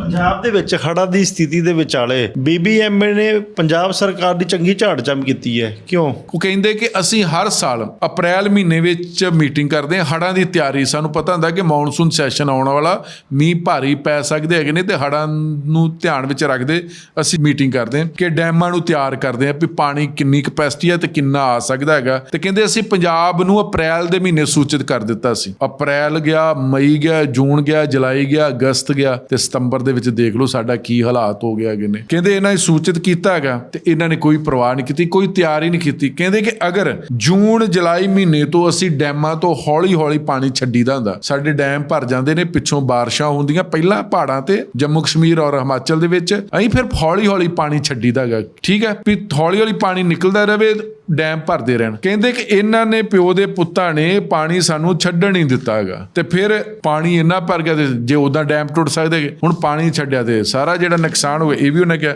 ਪੰਜਾਬ ਦੇ ਵਿੱਚ ਹੜ੍ਹਾਂ ਦੀ ਸਥਿਤੀ ਦੇ ਵਿਚਾਲੇ ਬੀਬੀਐਮਏ ਨੇ ਪੰਜਾਬ ਸਰਕਾਰ ਦੀ ਚੰਗੀ ਝਾੜ ਜੰਮ ਕੀਤੀ ਹੈ। ਕਿਉਂ? ਉਹ ਕਹਿੰਦੇ ਕਿ ਅਸੀਂ ਹਰ ਸਾਲ ਅਪ੍ਰੈਲ ਮਹੀਨੇ ਵਿੱਚ ਮੀਟਿੰਗ ਕਰਦੇ ਹਾਂ, ਹੜ੍ਹਾਂ ਦੀ ਤਿਆਰੀ। ਸਾਨੂੰ ਪਤਾ ਹੁੰਦਾ ਕਿ ਮੌਨਸੂਨ ਸੈਸ਼ਨ ਆਉਣ ਵਾਲਾ, ਮੀਂਹ ਭਾਰੀ ਪੈ ਸਕਦੇ ਹੈਗੇ ਨੇ ਤੇ ਹੜ੍ਹਾਂ ਨੂੰ ਧਿਆਨ ਵਿੱਚ ਰੱਖਦੇ ਅਸੀਂ ਮੀਟਿੰਗ ਕਰਦੇ ਹਾਂ ਕਿ ਡੈਮਾਂ ਨੂੰ ਤਿਆਰ ਕਰਦੇ ਹਾਂ ਵੀ ਪਾਣੀ ਕਿੰਨੀ ਕਪੈਸਿਟੀ ਹੈ ਤੇ ਕਿੰਨਾ ਆ ਸਕਦਾ ਹੈਗਾ। ਤੇ ਕਹਿੰਦੇ ਅਸੀਂ ਪੰਜਾਬ ਨੂੰ ਅਪ੍ਰੈਲ ਦੇ ਮਹੀਨੇ ਸੂਚਿਤ ਕਰ ਦਿੱਤਾ ਸੀ। ਅਪ੍ਰੈਲ ਗਿਆ, ਮਈ ਗਿਆ, ਜੂਨ ਗਿਆ, ਜੁਲਾਈ ਗਿਆ, ਅਗਸਤ ਗਿਆ ਤੇ ਸਤੰਬਰ ਦੇ ਵਿੱਚ ਦੇਖ ਲਓ ਸਾਡਾ ਕੀ ਹਾਲਾਤ ਹੋ ਗਿਆ ਹੈਗੇ ਨੇ। ਕਹਿੰਦੇ ਇਹਨਾਂ ਨੇ ਸੂਚਿਤ ਕੀਤਾ ਹੈਗਾ ਤੇ ਇਹਨਾਂ ਨੇ ਕੋਈ ਪਰਵਾਹ ਨਹੀਂ ਕੀਤੀ, ਕੋਈ ਤਿਆਰੀ ਨਹੀਂ ਕੀਤੀ। ਕਹਿੰਦੇ ਕਿ ਅਗਰ ਜੂਨ, ਜੁਲਾਈ ਮਹੀਨੇ ਤੋਂ ਅਸੀਂ ਡੈਮਾਂ ਤੋਂ ਹੌਲੀ-ਹੌਲੀ ਪਾਣੀ ਛੱਡੀਦਾ ਹੁੰਦਾ ਸਾਡੇ ਡੈਮ ਭਰ ਜਾਂਦੇ ਨੇ, ਪਿੱਛੋਂ ਬਾਰਿਸ਼ਾਂ ਹੁੰਦੀਆਂ, ਪਹਿਲਾਂ ਪਹਾੜਾਂ ਤੇ, ਜੰਮੂ ਕਸ਼ਮੀਰ ਔਰ ਹਿਮਾਚਲ ਦੇ ਵਿੱਚ, ਅਸੀਂ ਫਿਰ ਹੌਲੀ-ਹੌਲੀ ਪਾਣੀ ਛੱਡੀਦਾ ਹੈਗਾ। ਠੀਕ ਹੈ, ਵੀ ਹੌਲੀ-ਹੌਲੀ ਪਾਣੀ ਨਿਕਲਦਾ ਰਹੇ ਡੈਮ ਭਰਦੇ ਰਹਿਣ। ਕਹਿੰਦੇ ਕਿ ਇਹਨਾਂ ਨੇ ਪਿਓ ਦੇ ਪੁੱਤਾਂ ਨੇ ਪਾਣੀ ਸਾਨੂੰ ਛੱਡਣ ਨਹੀਂ ਦਿੱਤਾ ਹੈਗਾ। ਤੇ ਫਿਰ ਪਾਣੀ ਇੰਨਾ ਭਰ ਗਿਆ ਤੇ ਜੇ ਉਦਾਂ ਡੈਮ ਟੁੱਟ ਸਕਦੇ ਹੁਣ ਪਾਣੀ ਛੱਡਿਆ ਤੇ ਸਾਰਾ ਜਿਹੜਾ ਨੁਕਸਾਨ ਹੋਇਆ, ਇਹ ਵੀ ਉਹਨੇ ਕਿਹਾ।